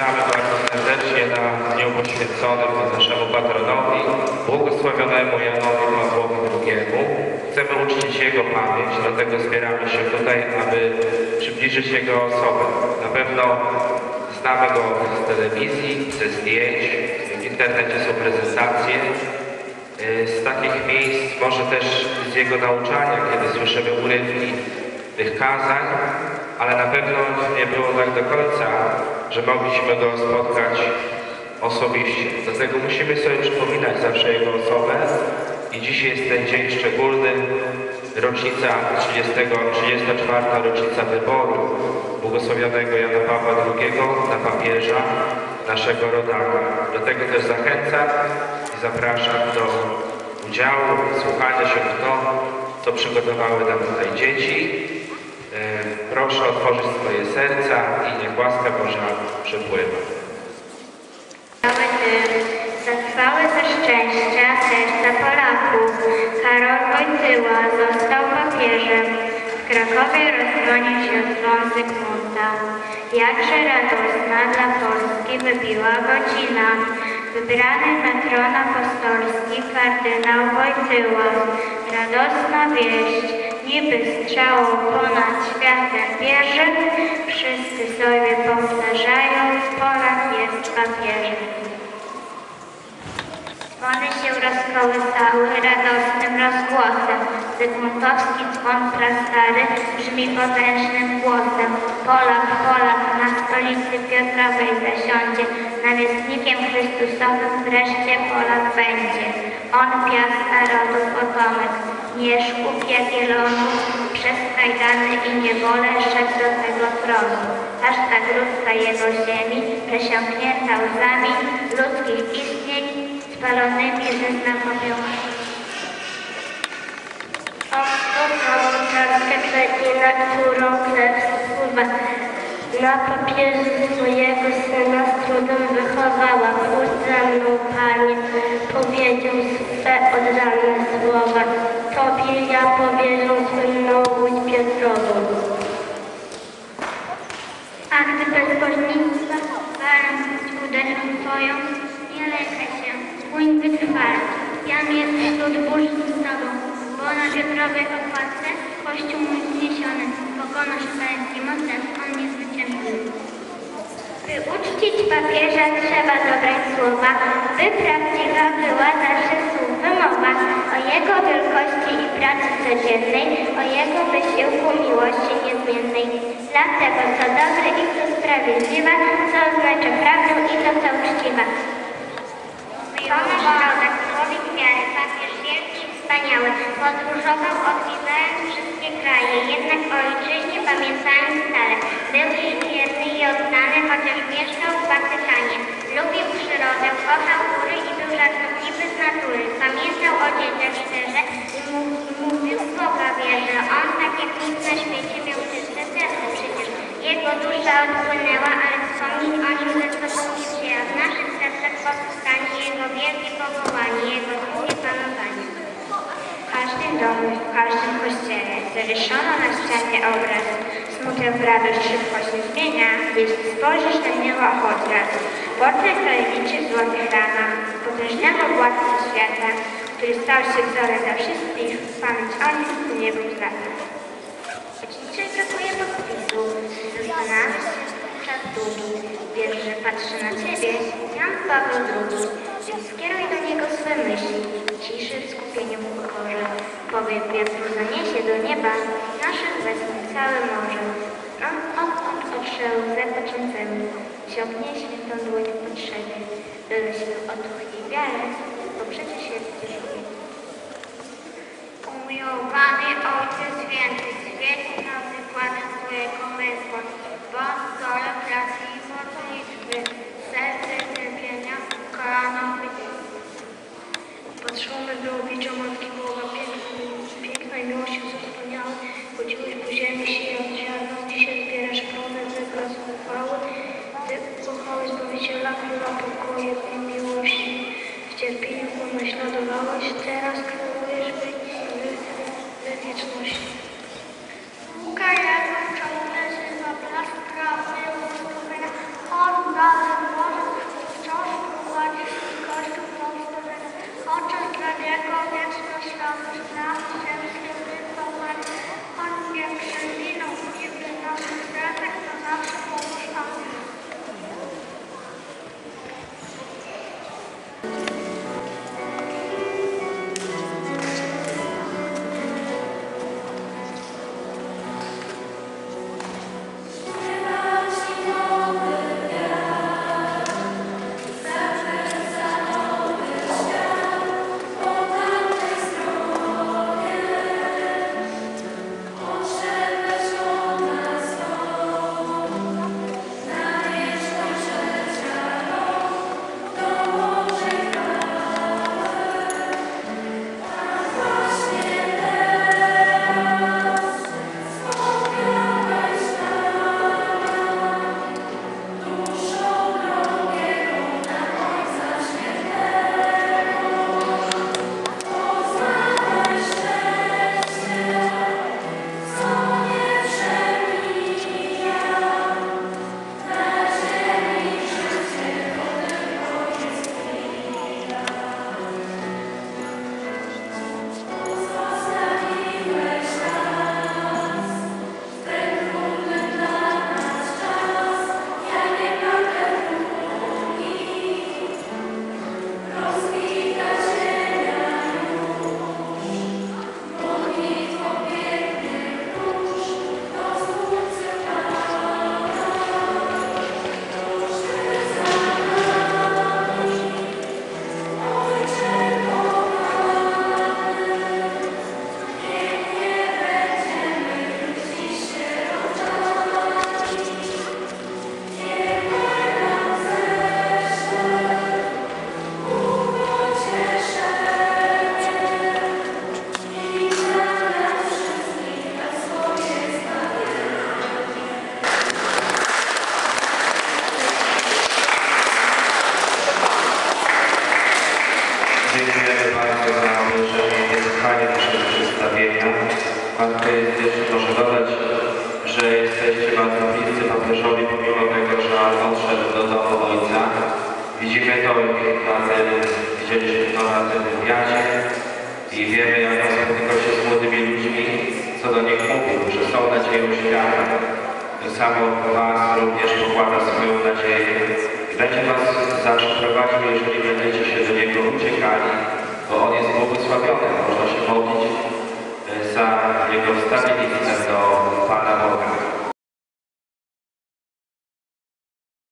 Witamy bardzo serdecznie na dniu poświęconym naszemu patronowi, błogosławionemu Janowi Pawłowi II. Chcemy uczcić Jego pamięć, dlatego zbieramy się tutaj, aby przybliżyć Jego osobę. Na pewno znamy Go z telewizji, ze zdjęć, w internecie są prezentacje. Y, Z takich miejsc, może też z Jego nauczania, kiedy słyszymy urywki tych kazań, ale na pewno nie było tak do końca, że mogliśmy Go spotkać osobiście. Dlatego musimy sobie przypominać zawsze Jego osobę i dzisiaj jest ten dzień szczególny, rocznica 30, 34. rocznica wyboru błogosławionego Jana Pawła II na papieża naszego rodaka. Dlatego też zachęcam i zapraszam do udziału, słuchania się w to, co przygotowały nam tutaj dzieci. E, Proszę otworzyć swoje serca i niech łaska Boża przepływa. Cały dym, zatrwały ze szczęścia serca Polaków. Karol Wojtyła został papieżem. W Krakowie rozdzwonił się dzwon Zygmunta. Jakże radosna dla Polski wybiła godzina. Wybrany na tron apostolski kardynał Wojtyła. Radosna wieść, niby strzałą ponad światem bierze. Wszyscy sobie powtarzają, Polak jest papieżem. Dzwony się rozkołysały radosnym rozgłosem. Zygmuntowski dzwon prastary brzmi potężnym głosem. Polak, Polak na stolicy Piotrowej zasiądzie. Namiestnikiem Chrystusowym wreszcie Polak będzie. On piast narodu potomek. Mieszków Jagiellonów przez kajdany i niewolę szedł do tego tronu. Aż ta grudka jego ziemi przesiąknięta łzami ludzkich istnień spalonymi żyzna popiołami. Oto całą czarkę przecina, którą krew spływa. Na papierze swojego syna z trudem wychowała. Pójdź za mną, Panie, powiedział swe oddane papieża trzeba dobrać słowa, by prawdziwa była zawsze słów wymowa o jego wielkości i pracy codziennej, o jego wysiłku miłości niezmiennej. Dlatego co dobre i co sprawiedliwa, co znaczy prawdę i to co uczciwa. Tomasz Rodak, człowiek wiary, papież wielki i wspaniały, podróżował odwiedzając wszystkie kraje, jednak o ojczyźnie pamiętając stale. Był jej wierny i oddany, chociaż mieszkał w Watykanie. Lubił przyrodę, kochał góry i był żartobliwy z natury. Pamiętał o dzieciach szczerze i mów- mówił w Boga wierzy. On, tak jak nikt na świecie, miał czyste serce przecież. Jego dusza odpłynęła, ale wspomnieć o nim ze sobą nie wzięła. W naszych sercach wielkie powołanie, jego długie panowanie. W każdym domu, w każdym kościele zawieszono na ścianie obraz. Smutek w radość szybko się zmienia, jeśli spojrzysz na niego choć raz. Portret tajemniczy w złotych ramach, potężnego władcy świata, który stał się wzorem dla wszystkich, pamięć o nim nie był znana. Dzisiaj brakuje podpisu. Zastanawiam się czas długi. Wiesz, że patrzy na Ciebie Jan Paweł II, skieruj do niego swe myśli. Ciszy w skupieniu w pokorze. Powiew wiatru zaniesie do nieba naszych westchnień całe morze. On odtąd otrze łzę poczęcemu. Ciągnie świętą dłoń w potrzebie. Wyleśnił otuch i wiarę, bo przecież jest dzierzobie. Umiłowany Ojcze Święty, świeć na Króla pokoju i miłości, w cierpieniu go naśladowałeś, teraz Jest jeszcze może dodać, że jesteście bardzo bliscy papieżowi, pomimo tego, że odszedł do domu ojca. Widzimy to na tym, widzieliśmy to na tym wywiadzie i wiemy, jak on spotykał się z młodymi ludźmi, co do nich mówił, że są nadzieją świata. Samo Was również pokłada swoją nadzieję. I będzie Was zawsze prowadził, jeżeli będziecie się do Niego uciekali, bo On jest błogosławiony. Można się modlić za jego 的版图